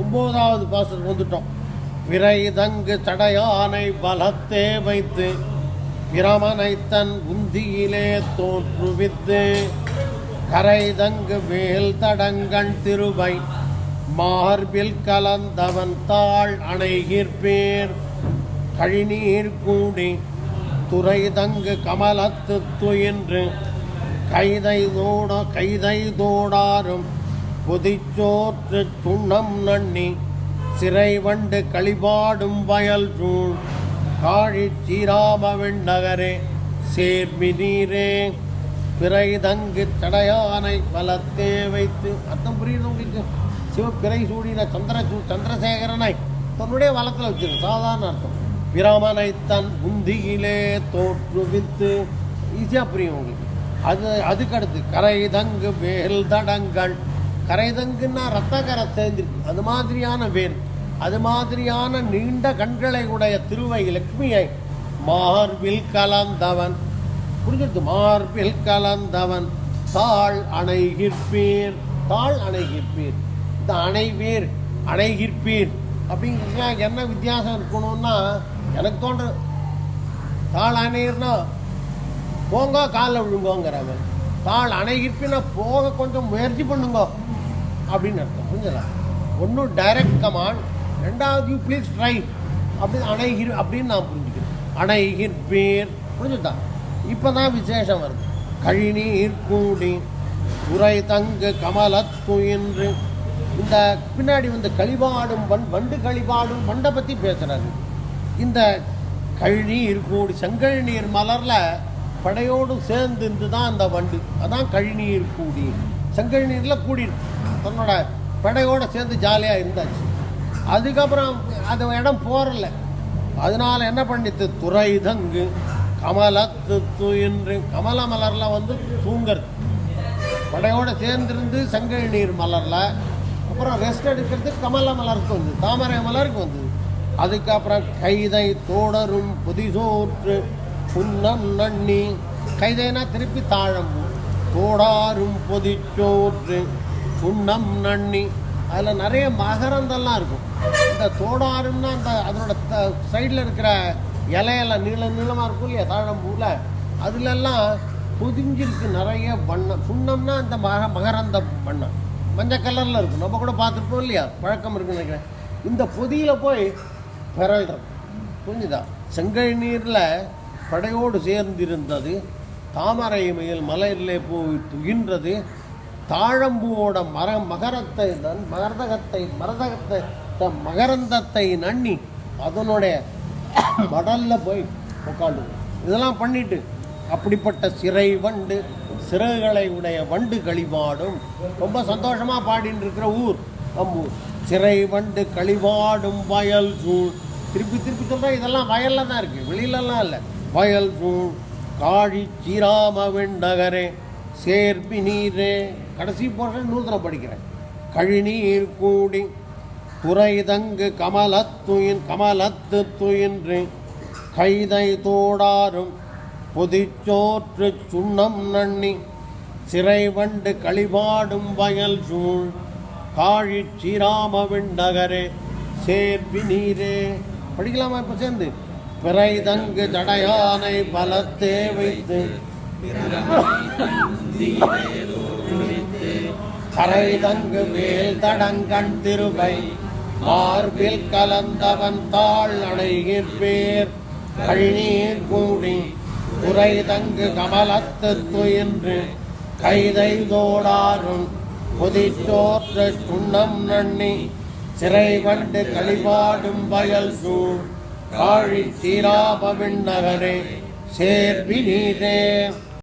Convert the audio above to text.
ஒன்பதாவது பாசத்துக்கு வந்துட்டோம். விரை தங்கு தடையானை பலத்தே வைத்து பிரமனை தன் உந்தியிலே தோற்றுவித்து கரை தங்கு வேல் தடங்கண் திருவை மார்பில் கலந்தவன் தாள் அணைகிற்பேர் கழிநீர் கூடி துறை தங்கு கமலத்து துயின்று கைதை தோட கைதை தோடாரும் புதிச்சோற்று துண்ணம் நண்ணி சிறை வண்டு களிபாடும் வயல் சூழ். காழி சீராம நகரே சேர்மி நீரே பிறை தங்கு தடையானை பலத்தே வைத்து. அர்த்தம் புரியுது உங்களுக்கு? சிவப்பிறை சூடின சந்திர சந்திரசேகரனை தன்னுடைய வளத்தில் வச்சிருக்கு சாதாரண அர்த்தம். பிரமனை தன் புந்தியிலே தோற்றுவித்து ஈஸியாக புரியும் உங்களுக்கு? அது அதுக்கடுத்து கரை தங்கு வேல் தடங்கள். கரைதங்குன்னா ரத்த ரத்தகரை சேர்ந்திருக்கு. அது மாதிரியான வேர். அது மாதிரியான நீண்ட கண்களை உடைய திருவை லக்ஷ்மியை மார்பில் கலந்தவன். புரிஞ்சிருக்கு மார்பில் கலந்தவன். தாழ் அணைகிற்பீர். தாள் அணைகிற்பீர். இந்த அணைவீர் அணைகிற்பீர். அப்படிங்கிறது என்ன வித்தியாசம் இருக்கணும்னா எனக்கு தோன்ற தாள் அணையிறனா போங்க காலில் விழுங்கோங்கிறவன். தாள் அணைகிற்பினா போக கொஞ்சம் முயற்சி பண்ணுங்க. அப்படின்னு அர்த்தம். புரிஞ்சதா? ஒன்றும் டைரக்ட் கமாண்ட் ரெண்டாவது யூ ப்ளீஸ் ட்ரை அப்படின்னு அணைகிர் அப்படின்னு நான் புரிஞ்சுக்கிறேன் அணைகிர் பேர் புரிஞ்சுதா? இப்போ தான் விசேஷம் வருது. கழிநீர் கூடி உரை தங்கு கமலத்துயின்று இந்த பின்னாடி வந்து களிபாடும் வண் வண்டு களிபாடும் வண்டை பற்றி பேசுகிறாரு இந்த கழிநீர் கூடி செங்கழிநீர் மலரில் படையோடு சேர்ந்து இருந்து தான் அந்த வண்டு. அதான் கழிநீர் கூடி. செங்கழிநீரில் கூடி தன்னோட படையோடு சேர்ந்து ஜாலியாக இருந்தாச்சு. அதுக்கப்புறம் அது இடம் போகிறல அதனால என்ன பண்ணித்து? துறை தங்கு கமலத்து துயின்று கமல மலரில் வந்து தூங்கிறது. படையோடு சேர்ந்திருந்து செங்கல் நீர் மலரில் அப்புறம் ரெஸ்ட் எடுக்கிறது கமல மலருக்கு வந்து தாமரை மலருக்கு வந்து அதுக்கப்புறம் கைதை தோடரும் புதிசோற்று புன்னன் நன்னி கைதைனா திருப்பி தாழம்பு. தோடாரும் பொதிச்சோற்று சுண்ணம் நன்னி அதில் நிறைய மகரந்தெல்லாம் இருக்கும். இந்த தோடாரும்னா அந்த அதனோட சைடில் இருக்கிற இலையெல்லாம் நீள நீளமாக இருக்கும் இல்லையா தாழம்பூவில் அதுலெல்லாம் பொதிஞ்சிருக்கு நிறைய வண்ணம். சுண்ணம்னா அந்த மக மகரந்த வண்ணம். மஞ்சள் கலரில் இருக்கும். நம்ம கூட பார்த்துருப்போம் இல்லையா? பழக்கம் இருக்குன்னு நினைக்கிறேன். இந்த பொதியில் போய் பிறல்றது புரிஞ்சுதா? செங்கல் நீரில் படையோடு சேர்ந்திருந்தது தாமரை மயில் மலையிலே போய் துகின்றது. தாழம்பூவோட மர மகரத்தை நன் மகரதகத்தை மரதகத்தை த- மகரந்தத்தை நண்ணி அதனுடைய மடலில் போய் உட்காந்து இதெல்லாம் பண்ணிட்டு அப்படிப்பட்ட சிறை வண்டு சிறகுகளை உடைய வண்டு களிபாடும் ரொம்ப சந்தோஷமாக பாடின்னு இருக்கிற ஊர் அம்மூர் சிறை வண்டு களிபாடும் வயல் சூழ். திருப்பி திருப்பி சொல்கிறேன் இதெல்லாம் வயலில் தான் இருக்குது வெளியிலலாம் இல்லை. வயல் சூழ் காழி சீராம நகரே சேர்பி நீரே. கடைசி போர்ஷன் நூத்தனம் படிக்கிறேன். கழிநீர் கூடி துறை தங்கு கமலத்துயின் கமலத்து துயின்று கைதை தோடாரும் புதிச்சோற்று சுண்ணம் நண்ணி சிறை வண்டு களிபாடும் வயல் சூழ். காழி சீராமவின் நகரே சேர்பி நீரே. படிக்கலாமா இப்போ சேர்ந்து? பிறைதங்கு தடையானை பலத்தே வைத்து. கரைதங்கு மேல் தடங்கண் திருவை மார்பில் கலந்தவன் தாள் அணைகிற்பேர் கழிநீர் கூடி துறை கமலத்து துயின்று கைதை தோடாரும் புதிச்சோற்ற சுண்ணம் நன்னி சிறை வண்டு களிபாடும் வயல் சூழ். காழி சீராபவிண்ணகரே சேர்வி நீரே.